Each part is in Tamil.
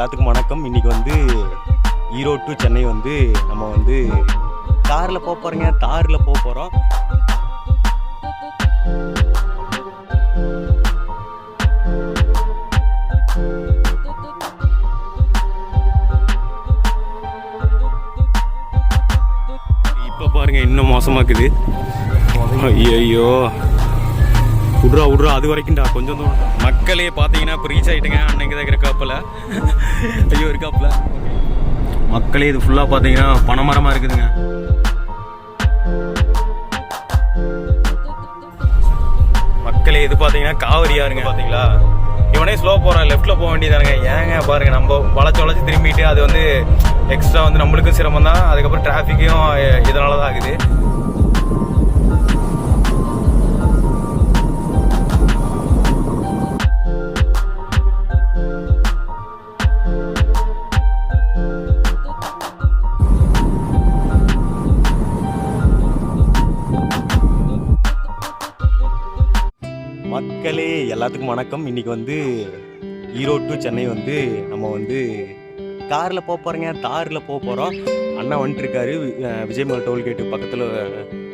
எல்லாத்துக்கும் வணக்கம். இன்னைக்கு வந்து ஈரோடு டு சென்னை வந்து நம்ம வந்து காரில் போக போகிறோங்க தாரில் போக போகிறோம் இப்போ பாருங்க இன்னும் மோசமாக இருக்குது ஐயோ விட்றா விட்றா அது வரைக்கும்டா கொஞ்சம் தூரம். மக்களே பார்த்தீங்கன்னா இப்போ ரீச் ஆகிட்டுங்க அன்னைக்கு தான் இருக்காப்புல. ஐயோ இருக்காப்புல. மக்களே இது ஃபுல்லாக பார்த்தீங்கன்னா பனைமரமாக இருக்குதுங்க. மக்களே இது பார்த்தீங்கன்னா காவிரியா இருங்க பார்த்தீங்களா? இவனே ஸ்லோ போகிறான் லெஃப்ட்டில் போக வேண்டியதானுங்க ஏங்க பாருங்க நம்ம வளைச்சு வளைச்சு திரும்பிட்டு அது வந்து எக்ஸ்ட்ரா வந்து நம்மளுக்கும் சிரமம் தான் அதுக்கப்புறம் டிராஃபிக்கும் இதனால தான் ஆகுது. எல்லாத்துக்கும் வணக்கம். இன்றைக்கி வந்து ஈரோடு டு சென்னை வந்து நம்ம வந்து காரில் போக போகிறோங்க தாரில் போக போகிறோம் அண்ணா வந்துட்டு இருக்காரு அஹ் டோல்கேட்டு பக்கத்தில்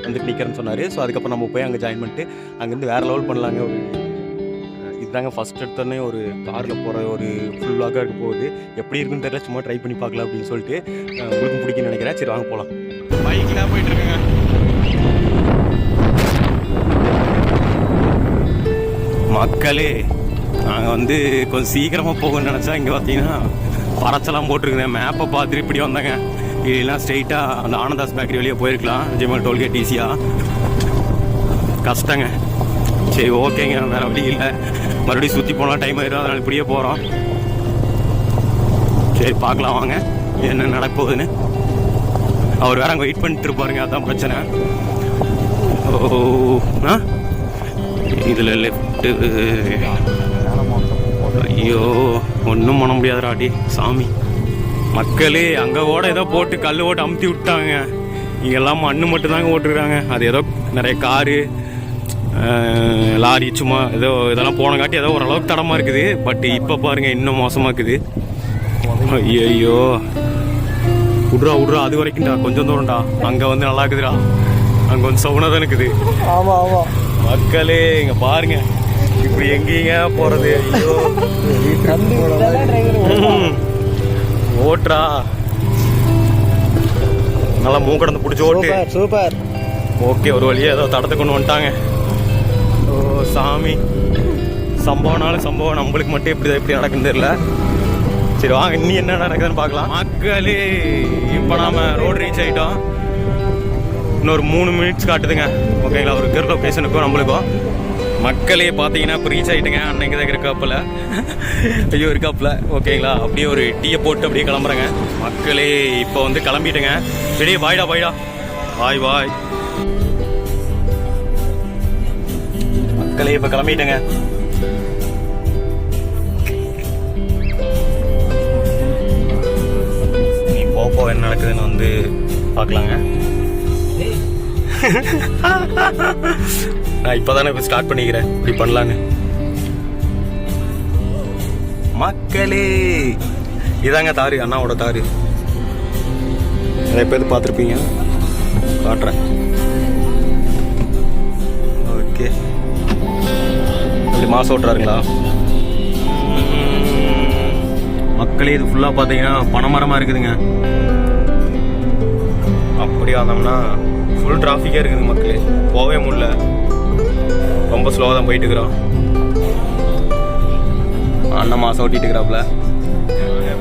வந்துட்டு நிற்கிறேன்னு சொன்னார். ஸோ அதுக்கப்புறம் நம்ம போய் அங்கே ஜாயின் பண்ணிட்டு அங்கேருந்து வேறு லெவல் பண்ணலாங்க. ஒரு இதுதாங்க ஃபஸ்ட் எடுத்தோடனே ஒரு காரில் போகிற ஒரு ஃபுல் வாக்காக இருக்க போகுது. எப்படி இருக்குன்னு தெரியல. சும்மா ட்ரை பண்ணி பார்க்கலாம் அப்படின்னு சொல்லிட்டு உங்களுக்கும் பிடிக்கும்னு நினைக்கிறேன். சரி வாங்க போகலாம் பைக்கில் போயிட்டுருக்கேன் மக்களே நாங்கள் வந்து கொஞ்சம் சீக்கிரமாக போகணும்னு நினச்சா இங்கே பார்த்தீங்கன்னா பறச்செல்லாம் போட்டிருக்குங்க மேப்பை பார்த்துட்டு இப்படி வந்தேங்க. இல்லைன்னா ஸ்ட்ரெயிட்டாக அந்த ஆனந்தாஸ் பேக்கரி வழியாக போயிருக்கலாம். விஜயமல் டோல்கேட் ஈஸியாக கஷ்டங்க. சரி ஓகேங்க. வேறு வழி இல்லை. மறுபடியும் சுற்றி போனால் டைம் ஆயிடும் அதனால் இப்படியே போகிறோம் சரி பார்க்கலாம் வாங்க. என்ன நடப்போகுதுன்னு அவர் வேற அங்கே வெயிட் பண்ணிட்டு இருப்பாருங்க. அதான் பிரச்சனை. ஓ ஆ? இதில் லெஃப்ட்டு ஐயோ ஒன்றும் பண்ண முடியாதுடா அடி சாமி. மக்களே அங்கே கூட ஏதோ போட்டு கல் ஓட்டு அமுத்தி விட்டாங்க. இங்கெல்லாம் மண் மட்டும் தாங்க ஓட்டுருக்காங்க அது ஏதோ நிறைய காரு லாரி சும்மா ஏதோ இதெல்லாம் போனங்காட்டி ஏதோ ஓரளவுக்கு தடமாக இருக்குது. பட் இப்போ பாருங்கள் இன்னும் மோசமாக இருக்குது. ஐயோ விட்றா விட்றா அது வரைக்கும்டா. கொஞ்சம் தூரம்டா. அங்கே வந்து நல்லா இருக்குதுடா. அங்கே வந்து சவுனாக தான் இருக்குது. ஆமாம் ஆமாம் மக்களே இங்க பாருங்க. இப்படி எங்கேங்க? போறது ஐயோ. ஓட்டுறா. நல்லா மூக்கடந்து பிடிச்சி ஓட்டு. சூப்பர் ஓகே ஒரு வழியா ஏதோ தடத்தை கொண்டு வந்துட்டாங்க. ஓ சாமி. சம்பவம்னாலும் சம்பவம். நம்மளுக்கு மட்டும் எப்படி எப்படி நடக்குன்னு தெரியல. சரி வாங்க இன்னி என்ன நடக்குதுன்னு பார்க்கலாம். மக்களே இப்போ நாம ரோடு ரீச் ஆயிட்டோம். இன்னொரு மூணு மினிட்ஸ் காட்டுதுங்க. ஓகேங்களா? ஒரு இருக்கிற லொக்கேஷனுக்கும் நம்மளுக்கும். மக்களே பார்த்தீங்கன்னா இப்போ ரீச் ஆகிட்டுங்க அன்னைக்கு தான் இருக்காப்புல. ஐயோ இருக்காப்புல. ஓகேங்களா? அப்படியே ஒரு டீயை போட்டு அப்படியே கிளம்புறேங்க. மக்களே இப்போ வந்து கிளம்பிட்டுங்க. வெளியே பாய்டா பாய்டா பாய் பாய் மக்களே இப்போ கிளம்பிட்டுங்க. நீ என்ன நடக்குதுன்னு வந்து பார்க்கலாங்க. நான் இப்போதானே இப்போ ஸ்டார்ட் பண்ணிக்கிறேன். இப்படி பண்ணலான்னு. மக்களே இதாங்க தாரு அண்ணாவோட தாரு. நிறைய பேர் பார்த்துருப்பீங்க. காட்டுறேன். ஓகே. அப்படி மாசம் ஓட்டுறாருங்களா? மக்களே இது ஃபுல்லாக பார்த்தீங்கன்னா பனைமரமாக இருக்குதுங்க. அப்படி வந்தோம்னா ஃபுல் டிராஃபிக்காக இருக்குது மக்களே. போகவே முடியல. ரொம்ப ஸ்லோவாக தான் போயிட்டு இருக்கிறோம் அண்ணன் மாதம் ஓட்டிகிட்டு இருக்கிறாப்புல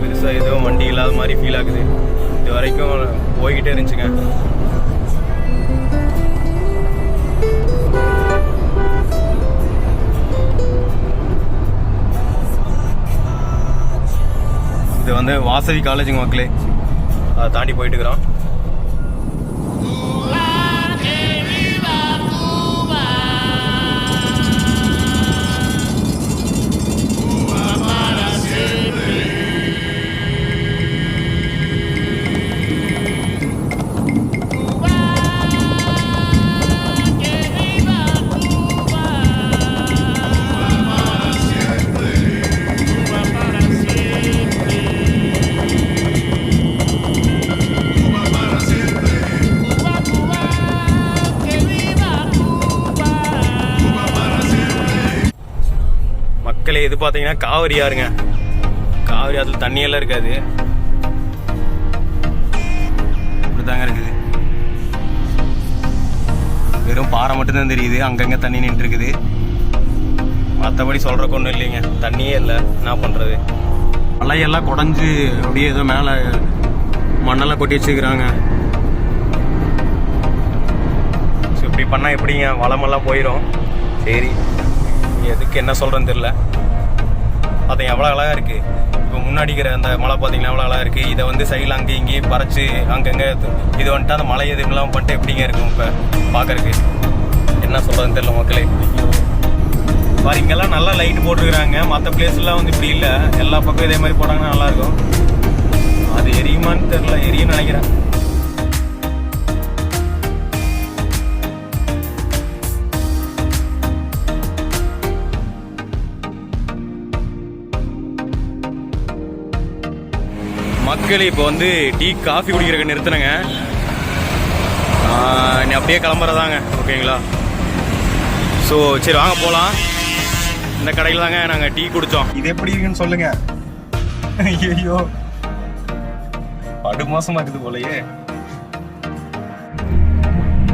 பெருசாக எதுவும் வண்டி இல்லாத மாதிரி ஃபீல் ஆகுது. இது வரைக்கும் போய்கிட்டே இருந்துச்சுங்க. இது வந்து வாசவி காலேஜுங்க மக்களே. அதை தாண்டி போயிட்டுருக்குறோம். இது பார்த்தீங்கன்னா காவிரி ஆறுங்க. காவிரி ஆத்துல தண்ணியெல்லாம் இருக்காது. இப்படிதாங்க இருக்குது. வெறும் பாறை மட்டும்தான் தெரியுது. அங்கங்க தண்ணி நின்று இருக்குது மற்றபடி சொல்றக்கு ஒன்றும் இல்லைங்க. தண்ணியே இல்லை. என்ன பண்றது? மலையெல்லாம் குடஞ்சு அப்படியே ஏதோ மேலே மண்ணெல்லாம் கொட்டி வச்சுக்கிறாங்க. ஸோ இப்படி பண்ணால் எப்படிங்க? வளமெல்லாம் போயிடும் சரி. எதுக்கு என்ன சொல்கிறேன்னு தெரில பார்த்தீங்க எவ்வளோ அழகாக இருக்குது இப்போ முன்னாடி இருக்கிற அந்த மலை பார்த்தீங்கன்னா எவ்வளோ அழகாக இருக்குது இதை வந்து சைடில் அங்கேயும் இங்கேயும் பறச்சு அங்கங்கே இது வந்துட்டு அந்த மலை எதுக்கெல்லாம் பண்ணிட்டு எப்படிங்க இருக்கும் இப்போ பார்க்கறக்கு என்ன சொல்கிறதுன்னு தெரியல மக்களே. பாரு இங்கெல்லாம் நல்லா லைட் போட்டுருக்குறாங்க. மற்ற பிளேஸ்லாம் வந்து இப்படி இல்லை. எல்லா பக்கம் இதே மாதிரி போட்டாங்கன்னா நல்லா இருக்கும். அது எரியுமான்னு தெரில எரியும் நினைக்கிறேன். மக்கள் இப்போ வந்து டீ காஃபி குடிக்கிறதுக்கு நிறுத்தினங்க. நீ அப்படியே கிளம்புறதாங்க ஓகேங்களா? ஸோ சரி வாங்க போகலாம் இந்த கடையில் தாங்க நாங்கள் டீ குடித்தோம் இது எப்படி இருக்குன்னு சொல்லுங்க. ஐயோ படு மோசமா இருக்குது போலயே.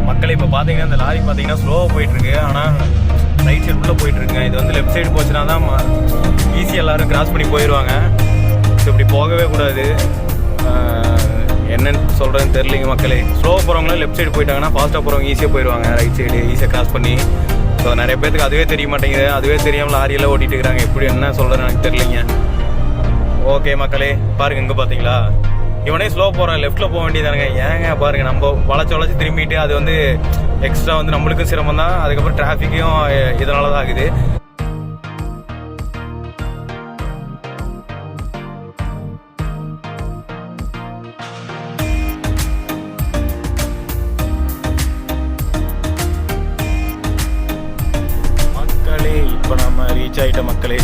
மக்கள் இப்போ பார்த்தீங்கன்னா இந்த லாரி பார்த்தீங்கன்னா ஸ்லோவாக போயிட்டு இருக்கு ஆனால் ரைட் சைடு உள்ள போயிட்டு இருக்குங்க இது வந்து லெஃப்ட் சைடு போச்சுன்னா தான் ஈஸியாக எல்லாரும் கிராஸ் பண்ணி போயிடுவாங்க இப்படி போகவே கூடாது. என்னென்னு என்னன்னு சொல்கிறேன்னு தெரியலைங்க மக்களே. ஸ்லோவாக போகிறவங்களும் லெஃப்ட் சைடு போயிட்டாங்கன்னா ஃபாஸ்ட்டாக போகிறவங்க ஈஸியாக போயிடுவாங்க ரைட் சைடு ஈஸியாக கிராஸ் பண்ணி. ஸோ நிறைய பேருக்கு அதுவே தெரிய மாட்டேங்குது. அதுவே தெரியாமல் லாரியெல்லாம் ஓட்டிட்டு இருக்கிறாங்க எப்படி என்ன சொல்கிறேன்னு எனக்கு தெரியலைங்க. ஓகே மக்களே பாருங்கள் இங்கே பார்த்தீங்களா இவனே ஸ்லோ போகிறான் லெஃப்ட்டில் போக வேண்டியதானுங்க ஏங்க பாருங்கள் நம்ம வளைச்சு வளைச்சு திரும்பிட்டு அது வந்து எக்ஸ்ட்ரா வந்து நம்மளுக்கும் சிரமம் தான் அதுக்கப்புறம் டிராஃபிக்கும் இதனால தான் ஆகுது. இப்போ நம்ம ரீச் ஆகிட்ட மக்களே.